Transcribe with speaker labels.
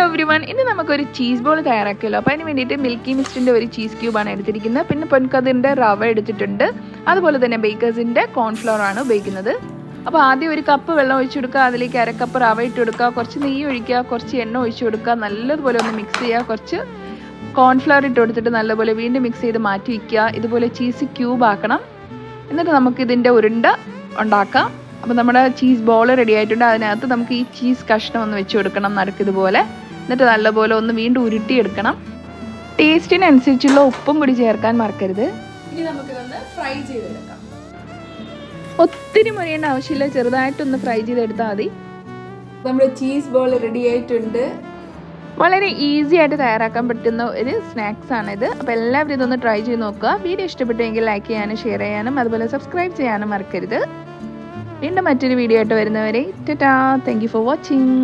Speaker 1: Hello every one ഇന്ന് നമുക്കൊരു cheese ball തയ്യാറാക്കിയല്ലോ. അപ്പോൾ അതിന് വേണ്ടിയിട്ട് മിൽക്കി മിസ്റ്റിന്റെ ഒരു ചീസ് ക്യൂബാണ് എടുത്തിരിക്കുന്നത്. പിന്നെ പൊൻകതിന്റെ റവ എടുത്തിട്ടുണ്ട്. അതുപോലെ തന്നെ ബേക്കേഴ്സിന്റെ കോൺഫ്ലവർ ആണ് ഉപയോഗിക്കുന്നത്. അപ്പോൾ ആദ്യം ഒരു കപ്പ് വെള്ളം ഒഴിച്ചു കൊടുക്കുക. അതിലേക്ക് അരക്കപ്പ് റവ ഇട്ട് കൊടുക്കുക. കുറച്ച് നെയ്യ് ഒഴിക്കുക. കുറച്ച് എണ്ണ ഒഴിച്ചു കൊടുക്കുക. നല്ലതുപോലെ ഒന്ന് മിക്സ് ചെയ്യുക. കുറച്ച് കോൺഫ്ലവർ ഇട്ട് കൊടുത്തിട്ട് നല്ലപോലെ വീണ്ടും മിക്സ് ചെയ്ത് മാറ്റി വയ്ക്കുക ഇതുപോലെ ചീസ് ക്യൂബ് ആക്കണം. എന്നിട്ട് നമുക്കിതിന്റെ ഉരുണ്ട ഉണ്ടാക്കാം. അപ്പോൾ നമ്മുടെ ചീസ് ബോൾ റെഡി ആയിട്ടുണ്ട്. അതിനകത്ത് നമുക്ക് ഈ ചീസ് കഷ്ണം ഒന്ന് വെച്ച് കൊടുക്കണം. നടക്കിതുപോലെ എന്നിട്ട് നല്ലപോലെ ഒന്ന് വീണ്ടും ഉരുട്ടിയെടുക്കണം. ടേസ്റ്റിനനുസരിച്ചുള്ള ഉപ്പും കൂടി ചേർക്കാൻ മറക്കരുത്. ഇനി നമുക്കിതൊന്ന് ഫ്രൈ ചെയ്തെടുക്കാം. ഒത്തിരി മുറിയേണ്ട ആവശ്യമില്ല. ചെറുതായിട്ടൊന്ന് ഫ്രൈ ചെയ്തെടുത്താൽ മതി. നമ്മുടെ ചീസ് ബോൾ റെഡി ആയിട്ടുണ്ട്. വളരെ ഈസി ആയിട്ട് തയ്യാറാക്കാൻ പറ്റുന്ന ഒരു സ്നാക്സ് ആണിത്. അപ്പോൾ എല്ലാവരും ഇതൊന്ന് ട്രൈ ചെയ്ത് നോക്കുക. വീഡിയോ ഇഷ്ടപ്പെട്ടെങ്കിൽ ലൈക്ക് ചെയ്യാനും ഷെയർ ചെയ്യാനും അതുപോലെ സബ്സ്ക്രൈബ് ചെയ്യാനും മറക്കരുത്. വീണ്ടും മറ്റൊരു വീഡിയോ ആയിട്ട് വരുന്നവരെ ടാ താങ്ക് യു ഫോർ വാച്ചിങ്